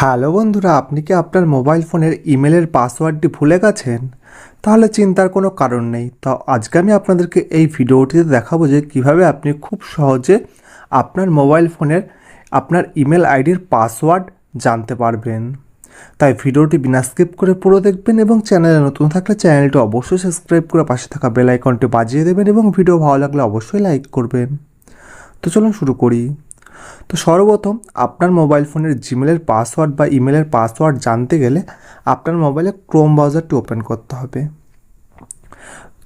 Hello বন্ধুরা, আপনি কি আপনার মোবাইল ফোনের ইমেলের পাসওয়ার্ডটি ভুলে গেছেন? তাহলে চিন্তার কোনো কারণ নেই। তো আজকে আমি আপনাদেরকে এই ভিডিওটিতে দেখাবো যে কীভাবে আপনি খুব সহজে আপনার মোবাইল ফোনের, আপনার ইমেল আইডির পাসওয়ার্ড জানতে পারবেন। তাই ভিডিওটি বিনা স্কিপ করে পুরো দেখবেন এবং চ্যানেলে নতুন থাকলে চ্যানেলটি অবশ্যই সাবস্ক্রাইব করে পাশে থাকা বেল আইকনটি বাজিয়ে দেবেন এবং ভিডিও ভালো লাগলে অবশ্যই লাইক করবেন। তো চলুন শুরু করি। তো সর্বপ্রথম আপনার মোবাইল ফোনের জিমেলের পাসওয়ার্ড বা ইমেলের পাসওয়ার্ড জানতে গেলে আপনার মোবাইলে ক্রোম ব্রাউজারটি ওপেন করতে হবে।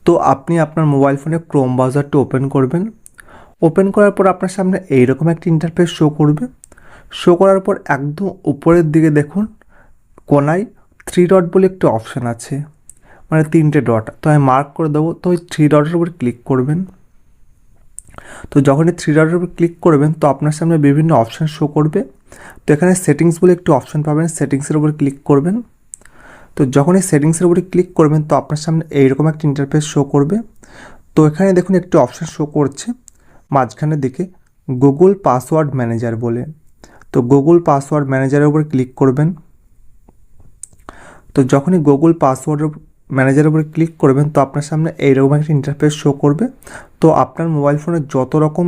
তো আপনি আপনার মোবাইল ফোনে ক্রোম ব্রাউজারটি ওপেন করবেন। ওপেন করার পর আপনার সামনে এইরকম একটি ইন্টারফেস শো করবে। শো করার পর একদম উপরের দিকে দেখুন, কোনায় থ্রি ডট বলে একটি অপশান আছে। মানে তিনটে ডট তো আমি মার্ক করে দেবো, তো ওই থ্রি ডটের উপর ক্লিক করবেন। তো যখনই থ্রি ডটের উপর ক্লিক করবেন, তো আপনার সামনে বিভিন্ন অপশান শো করবে। তো এখানে সেটিংস বলে একটি অপশান পাবেন সেটিংসের উপর ক্লিক করবেন। তো যখনই সেটিংসের উপরে ক্লিক করবেন, তো আপনার সামনে এইরকম একটা ইন্টারফেস শো করবে। তো এখানে দেখুন একটি অপশান শো করছে, মাঝখানের দিকে গুগল পাসওয়ার্ড ম্যানেজার বলে। তো গুগল পাসওয়ার্ড ম্যানেজারের উপর ক্লিক করবেন। তো যখনই গুগল পাসওয়ার্ডের ম্যানেজারের উপরে ক্লিক করবেন, তো আপনার সামনে এইরকম একটা ইন্টারফেস শো করবে। তো আপনার মোবাইল ফোনে যত রকম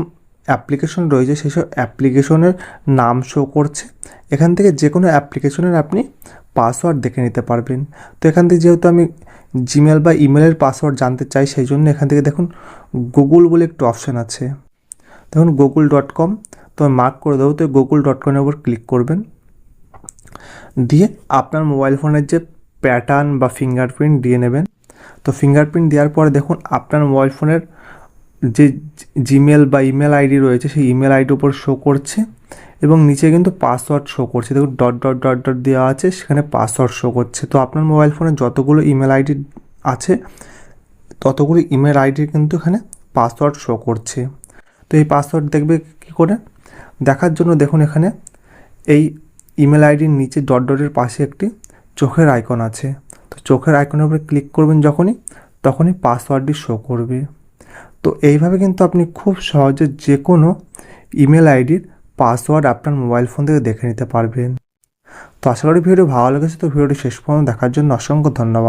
অ্যাপ্লিকেশন রয়েছে, সেসব অ্যাপ্লিকেশনের নাম শো করছে। এখান থেকে যে কোনো অ্যাপ্লিকেশনের আপনি পাসওয়ার্ড দেখে নিতে পারবেন। তো এখান থেকে যেহেতু আমি জিমেল বা ইমেলের পাসওয়ার্ড জানতে চাই সেই জন্য এখান থেকে দেখুন গুগল বলে একটু অপশান আছে। দেখুন গুগল ডট কম তো আমি মার্ক করে দেবো, তো গুগল ডট কমের উপর ক্লিক করবেন। দিয়ে আপনার মোবাইল ফোনের যে প্যাটার্ন বা ফিঙ্গারপ্রিন্ট দিয়ে নেবেন। তো ফিঙ্গারপ্রিন্ট দেওয়ার পরে দেখুন, আপনার মোবাইল ফোনের যে জিমেল বা ইমেল আইডি রয়েছে, সেই ইমেল আইডির উপর শো করছে এবং নিচে কিন্তু পাসওয়ার্ড শো করছে। দেখুন ডট ডট ডট ডট দেওয়া আছে, সেখানে পাসওয়ার্ড শো করছে। তো আপনার মোবাইল ফোনে যতগুলো ইমেল আইডি আছে, ততগুলো ইমেল আইডির কিন্তু এখানে পাসওয়ার্ড শো করছে। তো এই পাসওয়ার্ড দেখবে কী করে? দেখার জন্য দেখুন এখানে এই ইমেল আইডির নিচে ডট ডটের পাশে একটি চোখের আইকন আছে। তো চোখের আইকনের উপরে ক্লিক করবেন যখনই, তখনই পাসওয়ার্ডটি শো করবে। তো এইভাবে কিন্তু আপনি খুব সহজে যে কোনো ইমেল আইডির পাসওয়ার্ড আপনার মোবাইল ফোন থেকে দেখে নিতে পারবেন। তো আশা করি ভিডিও ভালো লেগেছে, তো ভিডিওটি শেষ পর্যন্ত দেখার জন্য অসংখ্য ধন্যবাদ।